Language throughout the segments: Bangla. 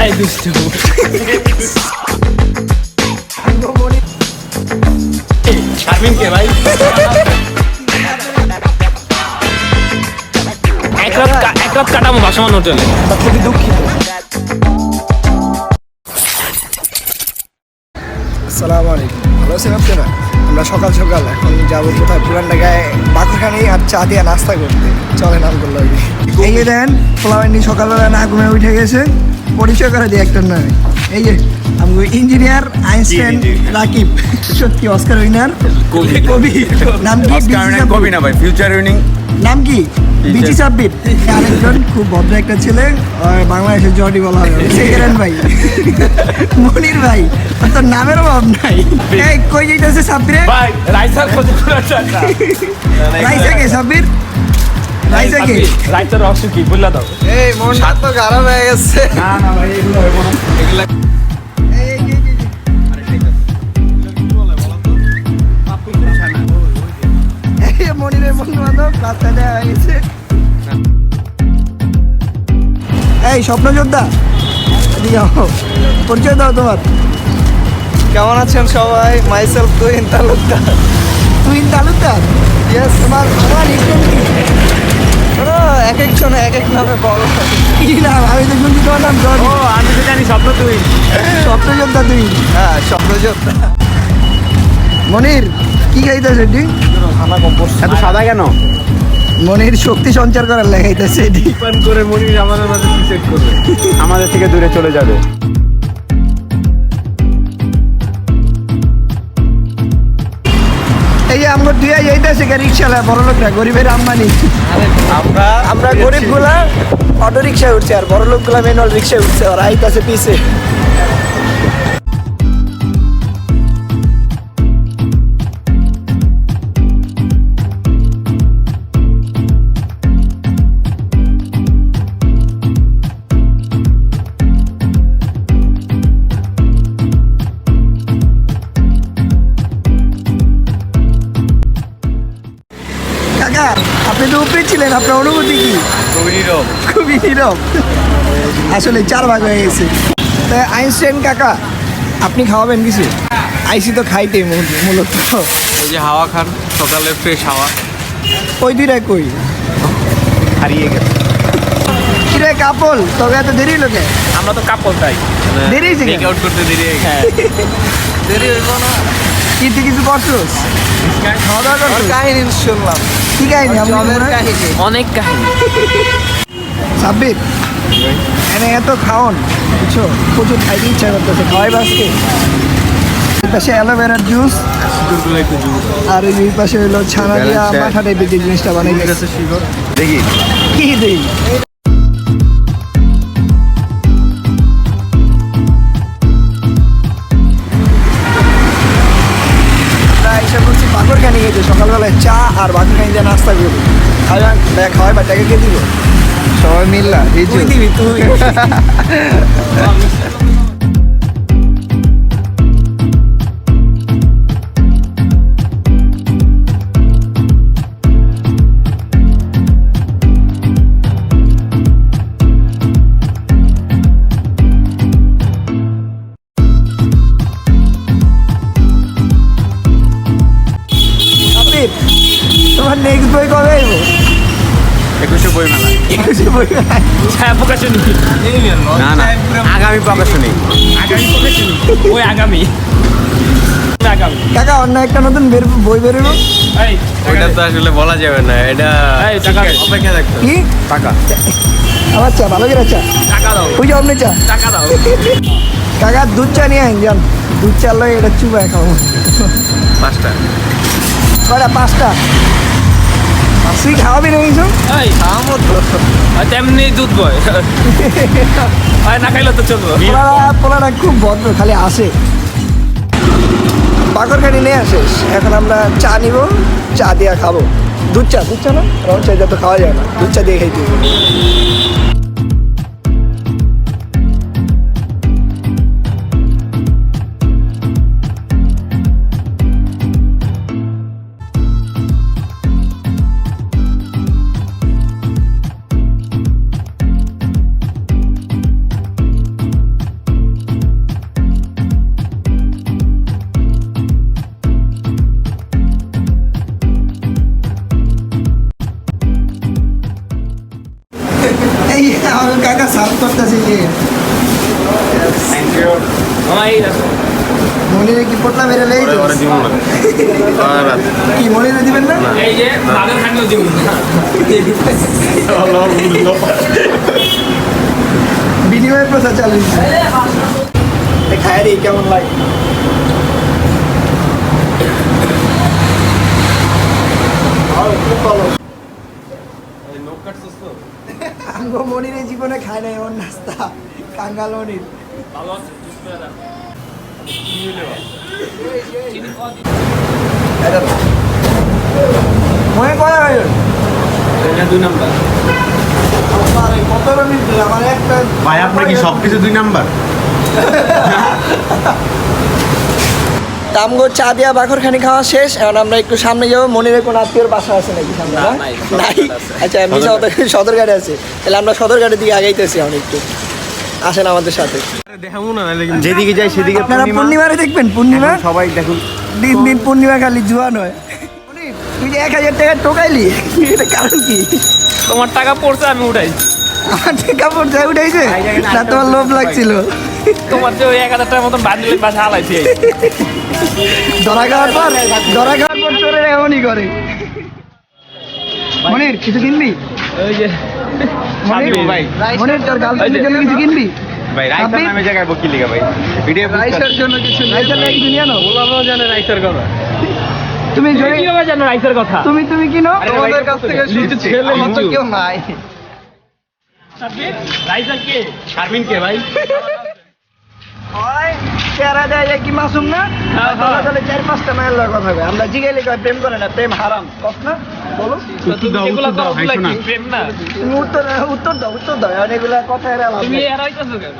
এই দুষ্টু শারমিন কে ভাই? এক রাত কা- এক রাত কাটাবো ভাসমান হোটেলে। খুবই দুঃখিত আসসালামু আলাইকুম। ভালো আছেন আপনারা আমরা সকাল সকাল এখন যাব কোথায়? পুরান ঢাকায় বাকুরখানি আর চা দিয়ে নাস্তা করতে। চলে নাম করল এই দেন পোলাবান্ডি সকালবেলা না ঘুমে উঠে গেছে। পরিচয় করে দিয়ে একটার নামে। এই যে আমি ইঞ্জিনিয়ার আইনস্টাইন রাকিব। সত্যি অস্কার উইনার কবি। কবি। নাম কি? কবি না ভাই ফিউচার উইনিং নাম কি? বিচি সাব্বির। আরেকজন খুব ভদ্র একটা ছেলে আর বাংলাদেশের জর্ডি বলা হয়। সেকেন্ড ভাই। মনির ভাই। তোর নামের অভাব নাই। এই কই যাইতেছে সাব্বিরে? ভাই রাইসার খোঁজে রাইসা কে সাব্বির? রাইসা কে? রাইসার রহস্য কি? বললা দাও। এই মনটা তো খারাপ হয়ে গেছে। না না ভাই এগুলো হইব এই বন্ধু বান্ধব রাস্তা দেওয়া এই স্বপ্ন যোদ্ধা পরিচয় দাও তোমার। কেমন আছেন সবাই? মাইসেলফ তুহিন তালুকদার। তুই তালুকদার? ইয়েস তোমার তোমার এক একজন এক এক নামে কি নাম? আমি তো শুনছি তোমার নাম জনি ও আমি তো জানি স্বপ্ন তুই স্বপ্ন যোদ্ধা তুই হ্যাঁ স্বপ্নযোদ্ধা। মনির কি খাইতেছে এটি? এত সাদা কেন? মনির শক্তি সঞ্চার করার লেখাইতেছে এটি। করে মনির আমাদের মাঝে সেট করবে। আমাদের থেকে দূরে চলে যাবে। এই আমরা দুই যাইতেছে রিক্সালা বড় লোকরা গরিবের আম্বানি আমরা আমরা গরিবগুলা অটো রিক্সায় উঠছে আর বড় লোকগুলা ম্যানুয়াল রিক্সায় উঠছে আর আইতাছে পিছে। আপনি উপরে ছিলেন আপনার অনুভূতি কি? খুবই নীরব। খুবই নীরব। আসলে চার ভাগ হয়ে গেছে। তা আইনস্টাইন কাকা আপনি খাওয়াবেন কিছু? আইসি তো খাইতে মূল- মূলত। এই যে হাওয়া খান সকালে ফ্রেশ হাওয়া। ওই দুইটা কই? হারিয়ে গেছে। কিরে কাপল তবে এত দেরি লোকে আমরা তো কাপল তাই। দেরি হয়েছে? টেক আউট করতে দেরি হয়ে দেরি হইব না। কি কিছু করছোস? খাওয়া দাওয়া কাহিনী শুনলাম। কি কাহিনি? অনেক কাহিনী। সাব্বির এনে এত খাওন বুঝছ? প্রচুর খাইতে ইচ্ছা করতেছে খাওয়াই বাসকে পাশে অ্যালোভেরার জুস আর এই পাশে হলো ছানা দিয়া. মাঠা টাইপের যে জিনিসটা বানাই দেখি। কি দেই? খাওয়া খাওয়াই বা টাকা কে দিব? সবাই মিললা তুই দিবি তুই। আগামী। কাকা অন্য একটা নতুন বের বই বেরোলো এই ওইটা তো আসলে বলা যাবে না এটা টাকা অপেক্ষা থাকতে কি? টাকা। আমার চা ভালো করে চা। টাকা দাও। ওই যে আপনি চা। টাকা দাও। কাকা দুধ চা নিয়ে আইন যান। দুধ চা লয় এটা চুবায় খাব। পাঁচটা। কয়টা? পাঁচটা। তুই খাওয়াবি না কিছু এই আমও তো। তেমনি দুধ বয়। আর না খাইলে তো চলবো। পোলারা খুব ভদ্র খালি আসে। বাকরখানি নিয়ে আসিস এখন আমরা চা নিব চা দিয়ে খাব। দুধ চা দুধ চা না? রং চা তো খাওয়া যায় না। দুধ চা দিয়ে খাইতে এই যে বাঘের খাটলো দিব বিনিময় প্রচার চালু খায় রে কেমন লাগে? জীবনে খায় নাই ওর নাস্তা কাঙ্গাল মনির ভালো আছে এটা মনে কয় হয়? দুই নাম্বার। কত মিনিট দিল আমার একটা ভাই আপনার কি সবকিছু দুই নাম্বার? তামগো চা দিয়া বাখরখানি খাওয়া শেষ এখন আমরা একটু সামনে যাব। মনিরের কোনো আত্মীয়র বাসা আছে নাকি সামনে না, না? নাই। আচ্ছা এমনি সদরঘাটে আছে। তাহলে আমরা সদরঘাটের দিকে আগাইতেছি এখন একটু। আসেন আমাদের সাথে। যেদিকে যাই সেদিকে আপনারা পূর্ণিমারে দেখবেন পূর্ণিমা সবাই দেখুন। দিন দিন পূর্ণিমা খালি জুয়া নয় তুই যে এক হাজার টাকা টোকাইলি এটা কারণ কি? তোমার টাকা পড়ছে আমি উঠাই আমার টাকা পড়ছে উঠাইছে? না তোমার লোভ লাগছিল। তোমার যে ওই এক হাজার টাকার মতন বান্ডিলের পাশে হালাইছি ধরা খাওয়ার পর ধরা খাওয়ার পর চোরের এমনই করে। মনির কিছু কিনবি? ওই যে মনির ভাই। তোর গার্লফ্রেন্ডের জন্য কিছু কিনবি? ভাই রাইসার? নামে জায়গায় বকিলি ভাই। ভিডিও রাইসের জন্য কিছু রাইসের নাকি কিনে আনো? ওলামাও জানে রাইসের কথা। তুমি যদি কীভাবে জানো রাইসের কথা? তুমি তুমি কিনো আরে তোমাদের কাছ থেকে লিচু শুনছি। ছেলে আমার কেউ নাই। রাইসার কে শারমিন কে ভাই ওই চেহারা দেয় কি মাসুম না। তাহলে চার পাঁচটা মায়ের লয় কথা হবে। আমরা জিগাইলে কয় প্রেম করে না প্রেম হারাম। কস না? বলো। কি প্রেম না। তুমি উত্তর উত্তর দাও উত্তর দাও। এগুলা কথা এরা তুমি কেন?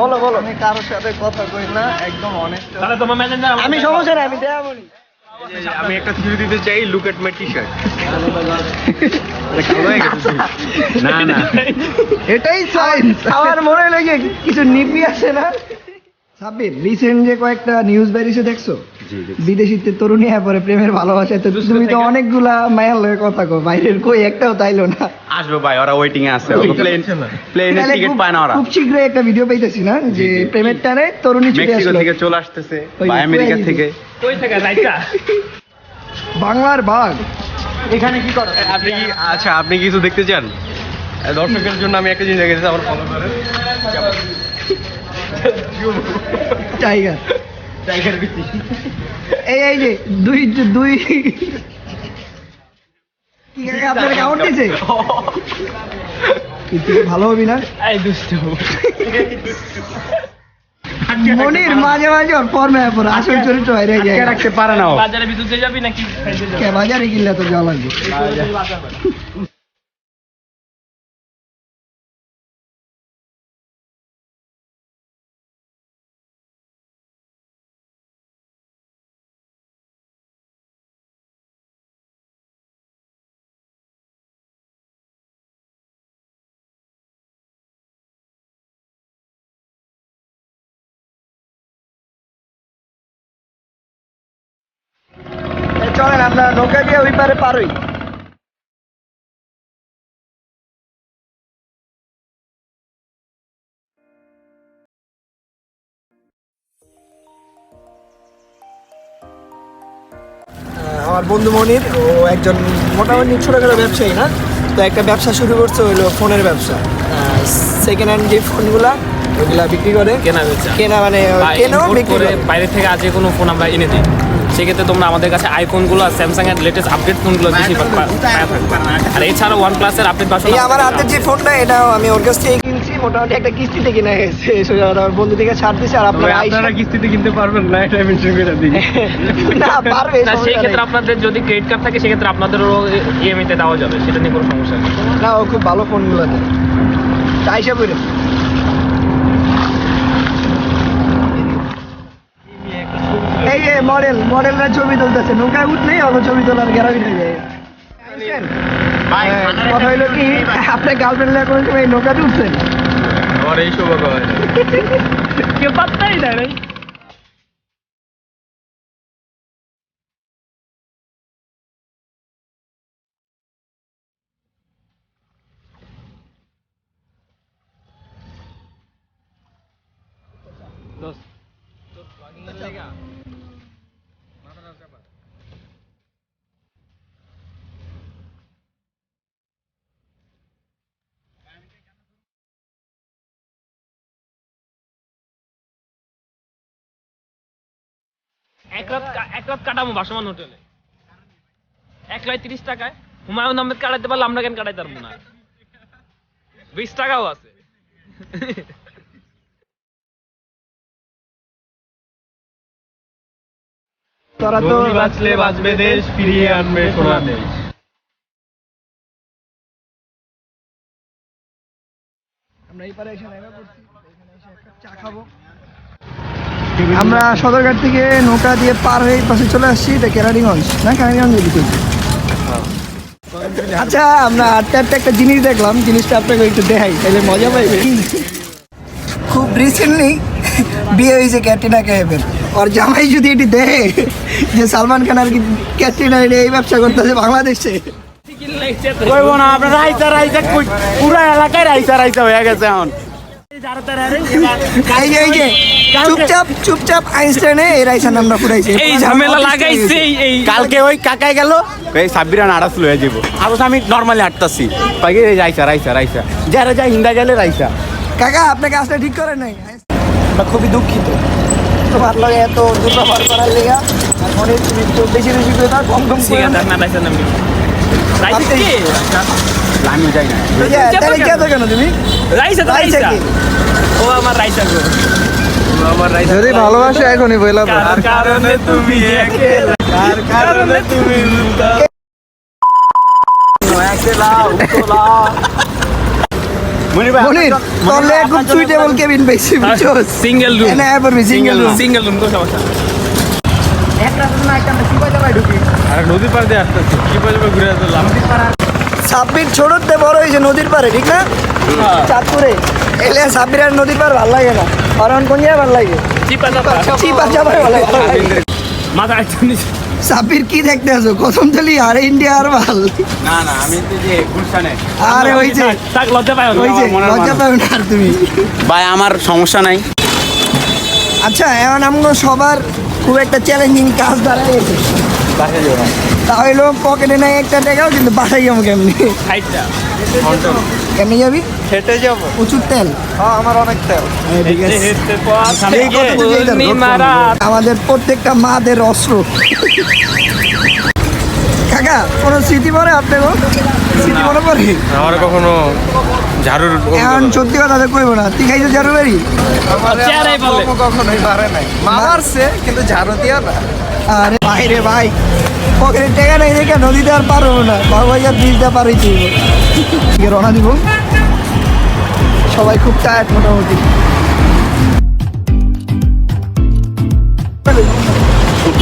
বলো বলো। আমি কারোর সাথে কথা কই না একদম অনেস্ট তাহলে তোমার মেসেঞ্জার আমি সমস্যা নাই আমি দেয়া বলি। আমি একটা থিওরি দিতে চাই look at my T shirt না না। এটাই সায়েন্স আমার মনে লাগে কিছু নিপি আসে না? সাব্বির রিসেন্ট যে কয়েকটা নিউজ বেরিয়েছে দেখছ? বিদেশিতে তরুণী হ্যাঁ পরে প্রেমের ভালোবাসা তো তুমি তো অনেকগুলা মায়ার লয়ে কথা কো বাইরের কই একটাও তাইলো না। আসবে ভাই ওরা ওয়েটিং এ আছে। প্লেন প্লেনের টিকিট পায় না ওরা। খুব শীঘ্রই একটা ভিডিও পাইতেছি না যে প্রেমের টানে তরুণী ছুটে মেক্সিকো আসলো। থেকে চলে আসতেছে বা আমেরিকা থেকে। কই থেকে রাইসা বাংলার বাঘ। এখানে কি করো? আপনি কি আচ্ছা আপনি কিছু দেখতে চান? দর্শকের জন্য আমি একটা জিনিস রেখেছি আমার ফলো করেন টাইগার। টাইগার বিচি এই এই যে দুই দুই। কি কাকা আপনার কাউন্ট দিছে তুই ভালো হবি না? এই দুষ্ট। মনির মাঝে মাঝে ওর ফর্মে পড়ে আসল চরিত্র বাইরে যায় আটকে রাখতে পারে না। বাজারে বিদ্যুৎ যাবি নাকি? কে বাজারে কিনলে তো যাওয়া লাগবে। পারে পারই। আমার বন্ধু মনির ও একজন মোটামুটি ছোটখাটো ব্যবসায়ী না? তো একটা ব্যবসা শুরু করছে হইল ফোনের ব্যবসা। সেকেন্ড হ্যান্ড যে ফোনগুলা ওইগুলা বিক্রি করে। কেনা বেচা। কেনা মানে কেনাও বিক্রি করে বাইরে থেকে আজ কোনো ফোন আমরা এনে দিই। সেক্ষেত্রে তোমরা আমাদের কাছে আইফোনগুলো স্যামসাং এর লেটেস্ট আপডেট ফোনগুলো বেশি পা- পা- পাওয়া থাকবে আর এছাড়াও ওয়ান প্লাসের আপডেট ভার্সন এই আমার হাতের যে ফোনটা এটাও আমি ওর কাছ থেকে কিনছি মোটামুটি একটা কিস্তিতে কিনা গেছে আমার বন্ধু থেকে ছাড় দিছে আর আপনারা আপনারা কিস্তিতে কিনতে পারবেন না এটা মেনশন করে দিই। না পারবে না সেই ক্ষেত্রে আপনাদের যদি ক্রেডিট কার্ড থাকে সেক্ষেত্রে আপনাদেরও ইএমআই তে দেওয়া যাবে সেটা নিয়ে কোনো সমস্যা নেই। না ও খুব ভালো ফোনগুলো দেয়। আইসা বইরে মডেল মডেলরা ছবি তুলতেছে। নৌকায় উঠলেই অত ছবি তোলার গ্যারান্টি হয়ে হ্যাঁ, কথা হইল কি আপনার গার্লফ্রেন্ড লাগে কোনো সময় নৌকাতে উঠছেন আমার এই সৌভাগ্য কেউ পাত্তাই দেয় না Dos. এক রাত এক রাত কাটাবো বাসমান হোটেলে। এক লাই তিরিশ টাকায়। হুমায়ুন আহমেদ কাটাইতে পারলে আমরা কেন কাটাইতে পারব না? বিশ টাকাও আছে। তোরা তো বাঁচলে বাঁচবে দেশ ফিরিয়ে আনবে সোনা দেশ। আমরা এই পারে এসে নেমে পড়ছি এখানে এসে একটা চা খাব। আমরা সদরঘাট থেকে নৌকা দিয়ে পার হয়ে পাশে চলে আসছি, এটা কেরানীগঞ্জ, না? কেরানীগঞ্জ দিকে আচ্ছা আমরা আটটা আটটা একটা জিনিস দেখলাম, জিনিসটা আপনাকে একটু দেখাই, তাহলে মজা পাইবে। খুব রিসেন্টলি বিয়ে হয়েছে ক্যাটরিনা কাইফের আর জামাই যদি এটি দেখে যে সালমান খান আর কি ক্যাটরিনা এই ব্যবসা করতেছে বাংলাদেশে। কইব না, আপনার রাইসা রাইসা পুরো এলাকায় রাইসা রাইসা হয়ে গেছে এখন। এই যে এই যে চুপচাপ চুপচাপ আইনস্টাইনে এই রাইসার নামটা ফুরাইছে। এই ঝামেলা লাগাইছে এই- এই। কালকে ওই কাকাই গেল। এই সাব্বিরা নাড়াস লয়ে যাব আর আমি নর্মালি হাঁটতাছি পাই রাইসা রাইসা রাইসা। যারা যা হিন্দা গেলে রাইসা। কাকা আপনি কাজটা ঠিক করেন নাই। আমরা খুবই দুঃখিত। তোমার লগে এত দুর্ব্যবহার করার লেগা মনে তুমি একটু বেশি বেশি করে দাও কম কম করে। না রাইসা নামি রাইসা কি? আমি যাই না। তাহলে কি এত কেন তুমি? রাইসা তো রাইসা রাইসা? ও আমার রাইসা গো যদি ভালোবাসে এখনই বইলা কারণে তুমি কার কারণে তুমি single room single room single room তো সমস্যা একটা রুম না একটা নদীর পাড় আসতেছি কি পারবে ঘুরে আসলাম সাব্বির ছোটতে বড় হয়েছে নদীর পারে ঠিক না? চাঁদপুরে। এলে সাব্বির আর নদীর পার ভালো লাগে না। কারণ কোন জায়গায় ভালো লাগে? চিপা লাগে। মাথা কি দেখতে আছো? কসম তলি আরে ইন্ডিয়া আর ভালো। না না আমি যে গুলশানে। আরে ওই যে তাক লজ্জা ওই যে না আর তুমি। ভাই আমার সমস্যা নাই। আচ্ছা এখন আমরা সবার খুব একটা চ্যালেঞ্জিং কাজ দাঁড়ায় গেছে। তা হইল পকেটে নাই একটা টাকাও কিন্তু বাসাই যাব কেমনি? হাইটটা কেমনি যাবি? হেঁটে যাব। প্রচুর তেল। হ্যাঁ আমার অনেক তেল। আমাদের প্রত্যেকটা মাদের অস্ত্র। কাকা কোনো স্মৃতি পরে আপনি গো? স্মৃতি মনে পড়ে? আমার কখনো ঝাড়ুর এখন সত্যি কথা তো কইব না। তুই খাইছো ঝাড়ু বাড়ি? আমার চেহারাই কখনোই পারে নাই। মারছে কিন্তু ঝাড়ু দিয়া না। আরে ভাই রে ভাই পকেটে টাকা নাই দেখে নদীতে আর পারব না। বারবাজার ব্রিজটা পারি তুই রওনা দিব। সবাই খুব টায়ার্ড মোটামুটি।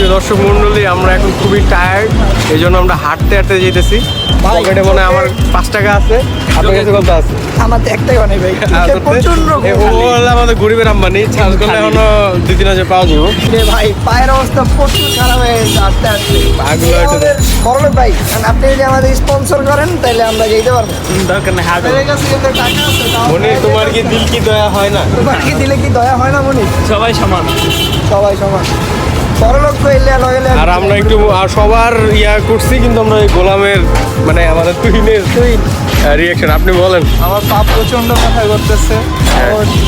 সুপ্রিয় দর্শক মন্ডলী আমরা এখন খুবই টায়ার্ড এই জন্য আমরা হাঁটতে হাঁটতে যেতেছি। পকেটে মনে হয় আমার পাঁচ টাকা আছে আপনার কাছে কত আছে? আমার তো একটাই অনেক ভাই। তোর- প্রচণ্ড আমাদের গরিবের আম্বানি চার্জ করলে এখনও দুই তিন হাজার পাওয়া যাব। ভাই পায়ের অবস্থা প্রচুর খারাপ হয়ে গেছে আস্তে আস্তে পাগুলো একটু- ভাই কারণ আপনি যদি আমাদের স্পন্সর করেন তাহলে আমরা যেতে পারব। দরকার নেই হাঁটো আমাদের কাছে কিন্তু টাকা আছে তাও তোমার কি দিল কি দয়া হয় না? তোমার কি দিলে কি দয়া হয় না মনি? সবাই সমান। সবাই সমান। আর আমরা একটু আর সবার ইয়া করছি কিন্তু আমরা ওই গোলামের মানে আমাদের তুহিনের রিয়াকশন আপনি বলেন। আমার পাপ প্রচণ্ড কথা করতেছে।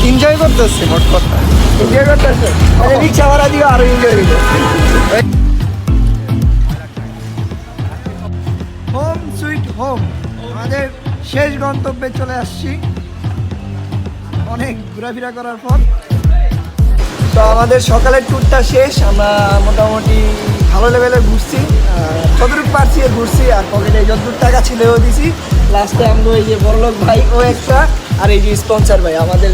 এনজয় করতেছে মোট কথা। এনজয় করতেছে? আরে রিক্সা ভাড়া দিও আরও এনজয় দিও হোম সুইট হোম আমাদের শেষ গন্তব্যে চলে আসছি। অনেক ঘোরাফেরা করার পর। তো আমাদের সকালের ট্যুরটা শেষ আমরা মোটামুটি ভালো লেভেলে ঘুরছি। যতটুকু পারছি ঘুরছি আর পকেটে যতটুকু টাকা ছিল ও দিছি। লাস্টে আমরা এই যে বড়লোক ভাই ও একটা আর এই যে স্পন্সার ভাই আমাদের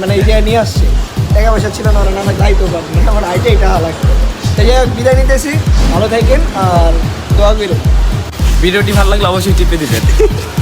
মানে এই যে নিয়ে আসছে। টাকা পয়সা ছিল না ওরা অনেক লাইটও পাবো না। আমার আইটাই টাকা লাগতো তাই যাই বিদায় নিতেছি। ভালো থাকেন আর দোয়া করো। ভিডিওটি ভালো লাগলে অবশ্যই টিপে দিবেন।